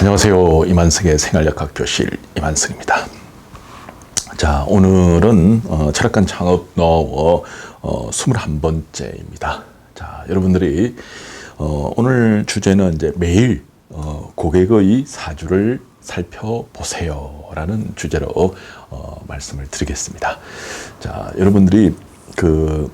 안녕하세요. 이만승의 생활역학 교실 이만승입니다. 자, 오늘은 어, 철학관 창업 노하우 어, 21번째입니다. 자, 여러분들이 어, 오늘 주제는 이제 매일 어, 고객의 사주를 살펴보세요 라는 주제로 어, 말씀을 드리겠습니다. 자, 여러분들이 그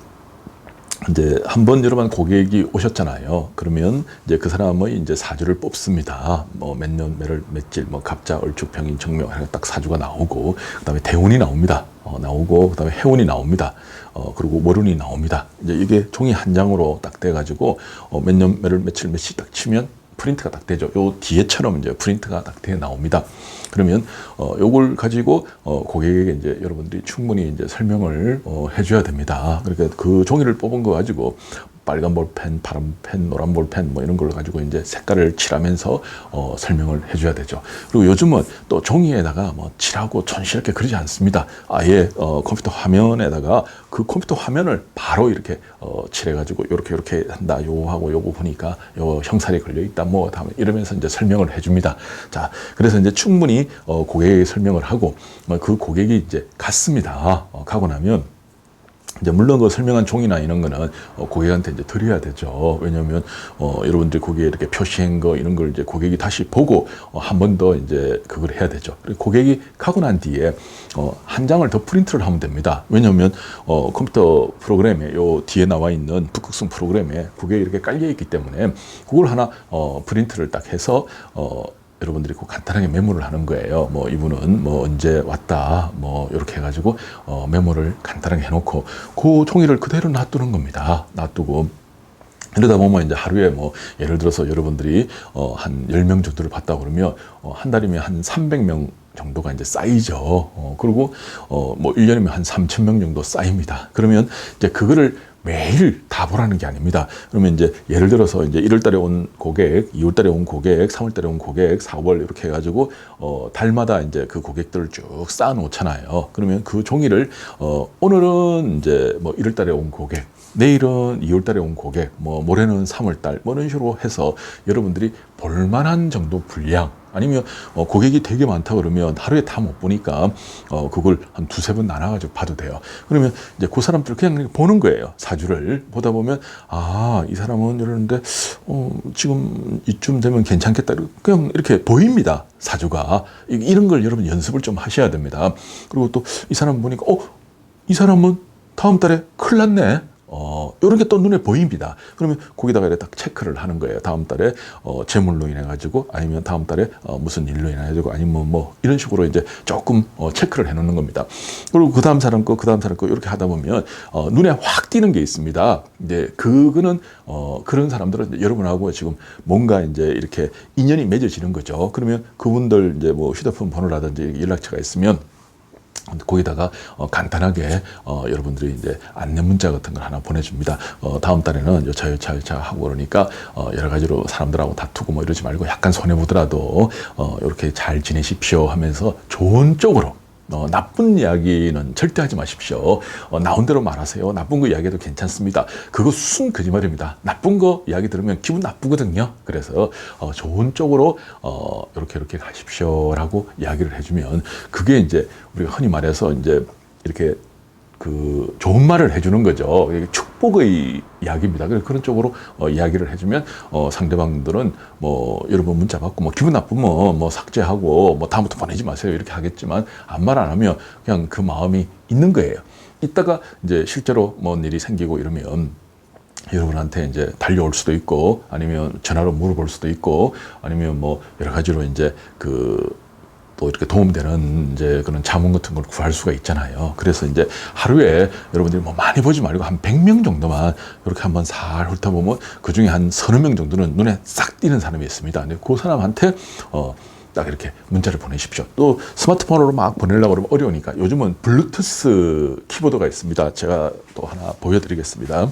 이제 한 번 여러분 고객이 오셨잖아요. 그러면 이제 그 사람의 이제 사주를 뽑습니다. 뭐 몇 년, 몇월, 며칠, 뭐 갑자, 얼축, 병인, 정명 딱 사주가 나오고 그 다음에 대운이 나옵니다. 어, 나오고 그 다음에 해운이 나옵니다. 어, 그리고 월운이 나옵니다. 이제 이게 종이 한 장으로 딱 돼가지고 어, 몇 년, 몇월, 며칠, 며칠 딱 치면 프린트가 딱 되죠. 요 뒤에처럼 이제 프린트가 딱 돼 나옵니다. 그러면 어 요걸 가지고 어 고객에게 이제 여러분들이 충분히 이제 설명을 어 해줘야 됩니다. 그러니까 그 종이를 뽑은 거 가지고 빨간 볼펜, 파란 펜, 노란 볼펜 뭐 이런 걸 가지고 이제 색깔을 칠하면서 어 설명을 해줘야 되죠. 그리고 요즘은 또 종이에다가 뭐 칠하고 전시렇게 그러지 않습니다. 아예 어 컴퓨터 화면에다가 그 컴퓨터 화면을 바로 이렇게 어 칠해가지고 요렇게 요렇게 한다. 요하고 요거 보니까 요 형살이 걸려 있다. 뭐 다음에 이러면서 이제 설명을 해줍니다. 자, 그래서 이제 충분히 어 고객에게 설명을 하고 뭐그 고객이 이제 갔습니다. 어 가고 나면 이제 물론 그 설명한 종이나 이런 거는 어, 고객한테 이제 드려야 되죠. 왜냐하면 어, 여러분들이 거기에 이렇게 표시한 거 이런 걸 이제 고객이 다시 보고 어, 한번 더 이제 그걸 해야 되죠. 그리고 고객이 가고 난 뒤에 어, 한 장을 더 프린트를 하면 됩니다. 왜냐하면 어, 컴퓨터 프로그램에 요 뒤에 나와 있는 북극성 프로그램에 그게 이렇게 깔려 있기 때문에 그걸 하나 어, 프린트를 딱 해서 어, 여러분들이 그 간단하게 메모를 하는 거예요. 뭐 이분은 뭐 언제 왔다, 뭐 이렇게 해가지고 어 메모를 간단하게 해놓고 그 종이를 그대로 놔두는 겁니다. 놔두고 이러다 보면 이제 하루에 뭐 예를 들어서 여러분들이 어 한 10명 정도를 봤다 그러면 어 한 달이면 한 300명 정도가 이제 쌓이죠. 어 그리고 어뭐 1년이면 한 3,000명 정도 쌓입니다. 그러면 이제 그거를 매일 다 보라는 게 아닙니다. 그러면 이제 예를 들어서 이제 1월 달에 온 고객, 2월 달에 온 고객, 3월 달에 온 고객, 4월 이렇게 해가지고 어 달마다 이제 그 고객들을 쭉 쌓아 놓잖아요. 그러면 그 종이를 어 오늘은 이제 뭐 1월 달에 온 고객, 내일은 2월 달에 온 고객, 뭐 모레는 3월 달, 뭐 이런 식으로 해서 여러분들이 볼만한 정도 분량 아니면 어, 고객이 되게 많다 그러면 하루에 다 못 보니까 어, 그걸 한 두세 번 나눠가지고 봐도 돼요. 그러면 이제 그 사람들 그냥 보는 거예요. 사주를 보다 보면 아, 이 사람은 이러는데 어, 지금 이쯤 되면 괜찮겠다. 그냥 이렇게 보입니다. 사주가. 이- 이런 걸 여러분 연습을 좀 하셔야 됩니다. 그리고 또 이 사람 보니까 어, 이 사람은 다음 달에 큰일 났네. 어, 요런 게 또 눈에 보입니다. 그러면 거기다가 이렇게 딱 체크를 하는 거예요. 다음 달에, 어, 재물로 인해 가지고, 아니면 다음 달에, 어, 무슨 일로 인해 가지고, 아니면 뭐, 이런 식으로 이제 조금, 어, 체크를 해 놓는 겁니다. 그리고 그 다음 사람 거, 그 다음 사람 거, 이렇게 하다 보면, 어, 눈에 확 띄는 게 있습니다. 이제, 그거는, 어, 그런 사람들은 여러분하고 지금 뭔가 이제 이렇게 인연이 맺어지는 거죠. 그러면 그분들 이제 뭐 휴대폰 번호라든지 연락처가 있으면, 거기다가 어, 간단하게 어, 여러분들이 이제 안내 문자 같은 걸 하나 보내줍니다. 어, 다음 달에는 여차 하고 그러니까 어, 여러 가지로 사람들하고 다투고 뭐 이러지 말고 약간 손해 보더라도 어, 이렇게 잘 지내십시오 하면서 좋은 쪽으로. 어, 나쁜 이야기는 절대 하지 마십시오. 어, 나온 대로 말하세요. 나쁜 거 이야기해도 괜찮습니다. 그거 순 거짓말입니다. 나쁜 거 이야기 들으면 기분 나쁘거든요. 그래서 어, 좋은 쪽으로 어, 이렇게 이렇게 가십시오라고 이야기를 해주면 그게 이제 우리가 흔히 말해서 이제 이렇게 그 좋은 말을 해주는 거죠. 이 게 축복의 이야기입니다. 그래서 그런 쪽으로 어, 이야기를 해주면 어, 상대방들은 뭐 여러분 문자 받고 뭐 기분 나쁘면 뭐 삭제하고 뭐 다음부터 보내지 마세요 이렇게 하겠지만 아무 말 안 하면 그냥 그 마음이 있는 거예요. 이따가 이제 실제로 뭔 일이 생기고 이러면 여러분한테 이제 달려올 수도 있고 아니면 전화로 물어볼 수도 있고 아니면 뭐 여러 가지로 이제 그 또 이렇게 도움되는 이제 그런 자문 같은 걸 구할 수가 있잖아요. 그래서 이제 하루에 여러분들이 뭐 많이 보지 말고 한 100명 정도만 이렇게 한번 살 훑어보면 그 중에 한 서너 명 정도는 눈에 싹 띄는 사람이 있습니다. 근데 그 사람한테 어, 딱 이렇게 문자를 보내십시오. 또 스마트폰으로 막 보내려고 그러면 어려우니까 요즘은 블루투스 키보드가 있습니다. 제가 또 하나 보여드리겠습니다.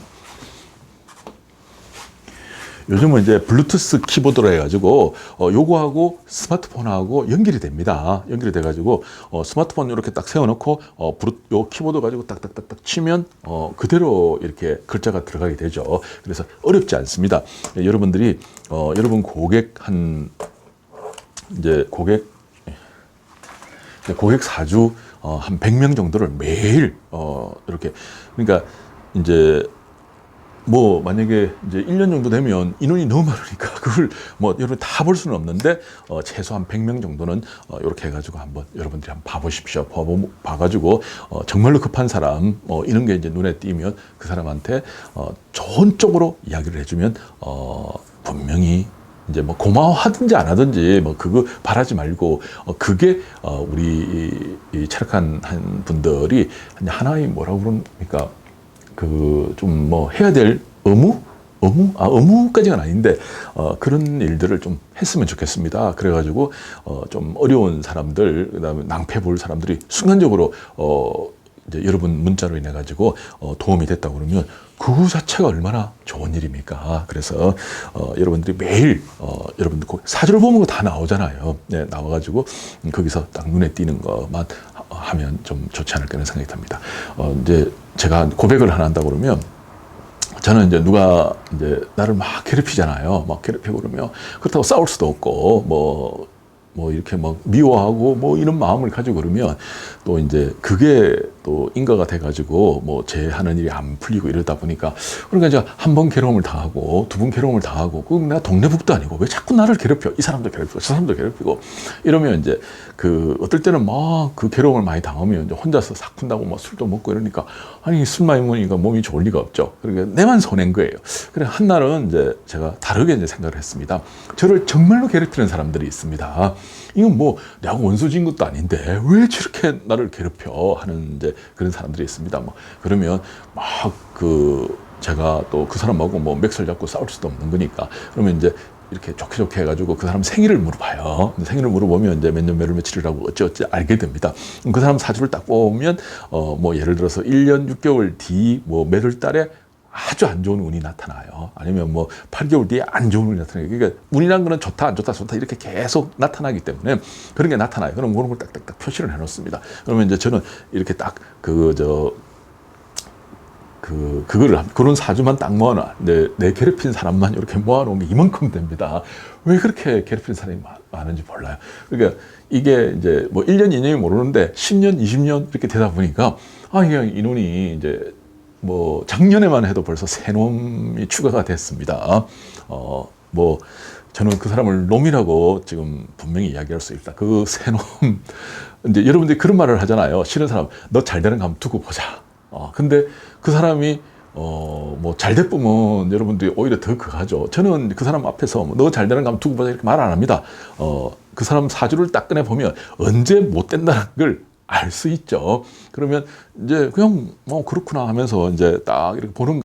요즘은 이제 블루투스 키보드로 해가지고 어 요거하고 스마트폰하고 연결이 됩니다. 연결이 돼가지고 어 스마트폰 이렇게 딱 세워놓고 어 블루 요 키보드 가지고 딱딱딱딱 치면 어 그대로 이렇게 글자가 들어가게 되죠. 그래서 어렵지 않습니다. 예, 여러분들이 어 여러분 고객 한 이제 고객 이제 고객 사주 어, 한 100명 정도를 매일 어, 이렇게 그러니까 이제 뭐 만약에 이제 1년 정도 되면 인원이 너무 많으니까 그걸 뭐 여러분 다 볼 수는 없는데 어, 최소한 100명 정도는 어, 이렇게 해가지고 한번 여러분들이 한번 봐보십시오. 봐보, 봐가지고 어, 정말로 급한 사람 어, 이런 게 이제 눈에 띄면 그 사람한테 어, 좋은 쪽으로 이야기를 해주면 어, 분명히 이제 뭐 고마워하든지 안 하든지 뭐 그거 바라지 말고 어 그게 어 우리 이, 이 철학한 한 분들이 하나의 뭐라고 그럽니까 그 좀 뭐 해야 될 의무 의무 아 의무까지는 아닌데 어 그런 일들을 좀 했으면 좋겠습니다. 그래가지고 어 좀 어려운 사람들 그 다음에 낭패 볼 사람들이 순간적으로 어 이제 여러분 문자로 인해 가지고 어, 도움이 됐다 그러면 그 자체가 얼마나 좋은 일입니까? 그래서 어, 여러분들이 매일 어, 여러분들 그 사주를 보면 다 나오잖아요. 네, 나와가지고 음, 거기서 딱 눈에 띄는 것만 하- 하면 좀 좋지 않을까 하는 생각이 듭니다. 어, 이제 제가 고백을 하나 한다 그러면 저는 이제 누가 이제 나를 막 괴롭히잖아요. 막 괴롭히고 그러면 그렇다고 싸울 수도 없고 뭐, 뭐 이렇게 막 미워하고 뭐 이런 마음을 가지고 그러면 또 이제 그게 또 인가가 돼가지고 뭐 제 하는 일이 안 풀리고 이러다 보니까 그러니까 이제 한 번 괴로움을 당하고 두 번 괴로움을 당하고 그럼 내가 동네북도 아니고 왜 자꾸 나를 괴롭혀 이 사람도 괴롭히고 저 사람도 괴롭히고 이러면 이제 그 어떨 때는 막 그 괴로움을 많이 당하면 이제 혼자서 삭푼다고 뭐 술도 먹고 이러니까 아니 술 많이 먹으니까 몸이 좋을 리가 없죠. 그러니까 내만 손해인 거예요. 그래 한 날은 이제 제가 다르게 이제 생각을 했습니다. 저를 정말로 괴롭히는 사람들이 있습니다. 이건 뭐 내가 원수진 것도 아닌데 왜 저렇게 나를 괴롭혀 하는 이제 그런 사람들이 있습니다. 뭐 그러면 막그 제가 또 그 사람하고 뭐 맥살 잡고 싸울 수도 없는 거니까 그러면 이제 이렇게 좋게 좋게 해가지고 그 사람 생일을 물어봐요. 생일을 물어보면 이제 몇년 몇월 며칠이라고 어찌어찌 알게 됩니다. 그 사람 사주를 딱 보면 어 뭐 예를 들어서 1년 6개월 뒤 뭐 몇월 달에 아주 안 좋은 운이 나타나요. 아니면 뭐 8개월 뒤에 안 좋은 운이 나타나요. 그러니까 운이란 거는 좋다, 안 좋다, 좋다 이렇게 계속 나타나기 때문에 그런 게 나타나요. 그럼 그런 걸 딱딱딱 표시를 해놓습니다. 그러면 이제 저는 이렇게 딱 그 저 그, 그거를, 합- 그런 사주만 딱 모아놔. 내, 내 괴롭힌 사람만 이렇게 모아놓은 게 이만큼 됩니다. 왜 그렇게 괴롭힌 사람이 많- 많은지 몰라요. 그러니까 이게 이제 뭐 1년, 2년이 모르는데 10년, 20년 이렇게 되다 보니까 아, 이게 인원이 이제 뭐 작년에만 해도 벌써 세 놈이 추가가 됐습니다. 어, 뭐 저는 그 사람을 놈이라고 지금 분명히 이야기할 수 있다. 그 세 놈. 이제 여러분들이 그런 말을 하잖아요. 싫은 사람, 너 잘 되는 거 한번 두고 보자. 어, 근데 그 사람이 어, 뭐, 잘 됐으면 여러분들이 오히려 더 그하죠. 저는 그 사람 앞에서 너 잘 되는 거 한번 두고 보자 이렇게 말 안 합니다. 어, 그 사람 사주를 딱 꺼내 보면 언제 못 된다는 걸 알 수 있죠. 그러면 이제 그냥 뭐 그렇구나 하면서 이제 딱 이렇게 보는